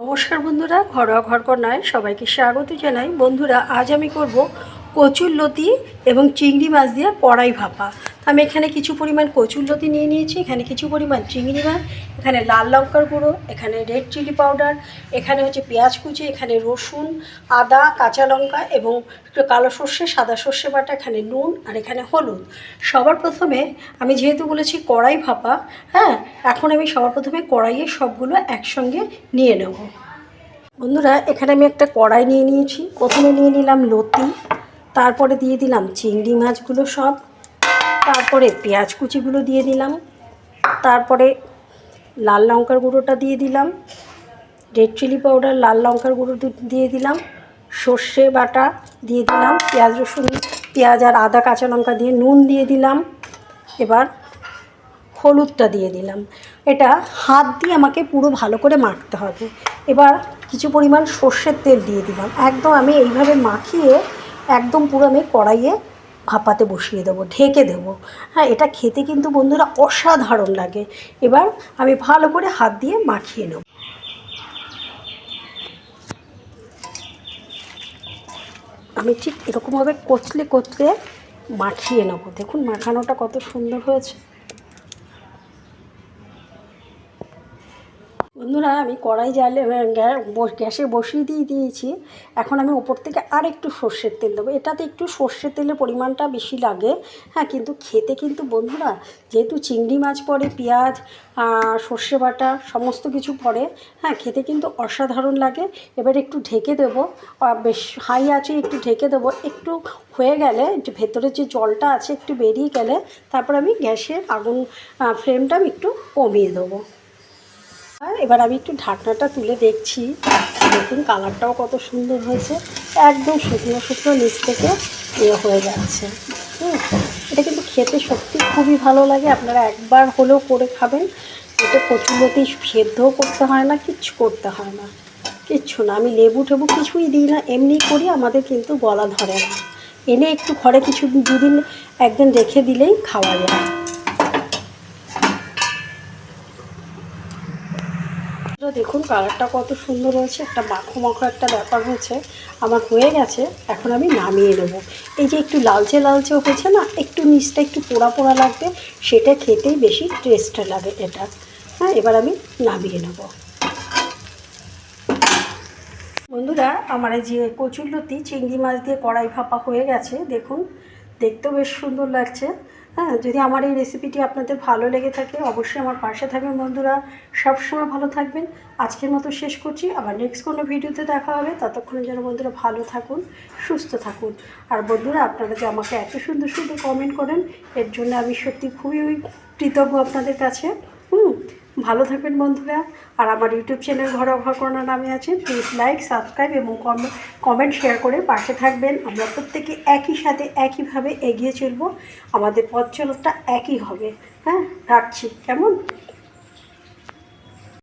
নমস্কার বন্ধুরা ঘরোয়া ঘরকন্যায় সবাইকে স্বাগত জানাই। বন্ধুরা আজ আমি করব কচুর লতি এবং চিংড়ি মাছ দিয়ে কড়াই ভাপা। আমি এখানে কিছু পরিমাণ কচুর লতি নিয়ে নিয়েছি, এখানে কিছু পরিমাণ চিংড়ি মাছ, এখানে লাল লঙ্কার গুঁড়ো, এখানে রেড চিলি পাউডার এখানে হচ্ছে পেঁয়াজ কুচি, এখানে রসুন, আদা, কাঁচা লঙ্কা এবং কালো সর্ষে, সাদা সর্ষে বাটা, এখানে নুন আর এখানে হলুদ। সবার প্রথমে আমি যেহেতু বলেছি কড়াই ভাপা হ্যাঁ এখন আমি সবার প্রথমে কড়াইয়ে সবগুলো একসঙ্গে নিয়ে নেব। বন্ধুরা, এখানে আমি একটা কড়াই নিয়ে নিয়েছি। প্রথমে নিয়ে নিলাম লতি। তারপরে দিয়ে দিলাম চিংড়ি মাছগুলো সব। তারপরে পেঁয়াজ কুচিগুলো দিয়ে দিলাম। তারপরে লাল লঙ্কার গুঁড়োটা দিয়ে দিলাম। রেড চিলি পাউডার, লাল লঙ্কার গুঁড়ো দিয়ে দিলাম। সর্ষে বাটা দিয়ে দিলাম, পেঁয়াজ রসুন, পেঁয়াজ আর আদা কাঁচা লঙ্কা দিয়ে নুন দিয়ে দিলাম। এবার হলুদটা দিয়ে দিলাম। এটা হাত দিয়ে আমাকে পুরো ভালো করে মাখতে হবে। এবার কিছু পরিমাণ সর্ষের তেল দিয়ে দিলাম। একদম আমি এইভাবে মাখিয়ে একদম পুরো আমি কড়াইয়ে ভাপাতে বসিয়ে দেবো, ঢেকে দেবো। হ্যাঁ এটা খেতে কিন্তু বন্ধুরা অসাধারণ লাগে। এবার আমি ভালো করে হাত দিয়ে মাখিয়ে নেব। আমি ঠিক এরকমভাবে কচলে কচলে মাখিয়ে নেব। দেখুন, মাখানোটা কত সুন্দর হয়েছে। বন্ধুরা, আমি কড়াই জালে গ্যাসে বসিয়ে দিয়ে দিয়েছি। এখন আমি ওপর থেকে আর একটু সর্ষের তেল দেবো। এটাতে একটু সর্ষের তেলের পরিমাণটা বেশি লাগে। হ্যাঁ কিন্তু খেতে কিন্তু বন্ধুরা, যেহেতু চিংড়ি মাছ পড়ে, পেঁয়াজ সর্ষে বাটা, সমস্ত কিছু পড়ে হ্যাঁ খেতে কিন্তু অসাধারণ লাগে। এবার একটু ঢেকে দেবো। বেশ হাই আছে একটু ঢেকে দেবো। একটু হয়ে গেলে ভেতরে যে জলটা আছে একটু বেরিয়ে গেলে, তারপর আমি গ্যাসের আগুন ফ্লেমটা আমি একটু কমিয়ে দেবো। আর এবার আমি একটু ঢাকনাটা তুলে দেখছি। দেখুন, কালারটাও কত সুন্দর হয়েছে। একদম শুকনো শুকনো নিচ থেকে ইয়ে হয়ে যাচ্ছে। হুম, এটা কিন্তু খেতে সত্যি খুবই ভালো লাগে। আপনারা একবার হলেও করে খাবেন। এটা কচুলতি সেদ্ধও করতে হয় না, কিচ্ছু করতে হয় না। কিচ্ছু না। আমি লেবু টেবু কিছুই দিই না, এমনি করি, আমাদের কিন্তু গলা ধরে না। এনে একটু ঘরে কিছু দুদিন একদিন রেখে দিলেই খাওয়া যায়। তো দেখুন কালারটা কত সুন্দর হয়েছে, একটা মাখো মাখো একটা ব্যাপার হয়েছে, আমার হয়ে গেছে, এখন আমি নামিয়ে নেব। এই যে একটু লালচে লালচে হয়েছে না, একটু নিচটা একটু পোড়া পোড়া লাগবে, সেটা খেতেই বেশি টেস্ট লাগে এটা। হ্যাঁ এবার আমি নামিয়ে নেব। বন্ধুরা, আমার এই যে কচুরলতি, চিংড়ি মাছ দিয়ে কড়াই ভাপা হয়ে গেছে, দেখুন, দেখতেও বেশ সুন্দর লাগছে। হ্যাঁ যদি আমার এই রেসিপিটি আপনাদের ভালো লেগে থাকে, অবশ্যই আমার পাশে থাকবেন বন্ধুরা। সবসময় ভালো থাকবেন। আজকের মতো শেষ করছি। আবার নেক্সট কোনো ভিডিওতে দেখা হবে। ততক্ষণে যেন বন্ধুরা ভালো থাকুন, সুস্থ থাকুন। আর বন্ধুরা, আপনারা যে আমাকে এত সুন্দর সুন্দর কমেন্ট করেন, এর জন্য আমি সত্যি খুবই কৃতজ্ঞ আপনাদের কাছে। হুম ভালো থাকবেন বন্ধুরা। আর আমার ইউটিউব চ্যানেল ঘর করোনা নামে আছে। প্লিজ লাইক সাবস্ক্রাইব এবং কমেন্ট শেয়ার করে পাশে থাকবেন। আমরা প্রত্যেকে একই সাথে একইভাবে এগিয়ে চলব। আমাদের পথ চলতটা একই হবে। হ্যাঁ রাখছি। কেমন?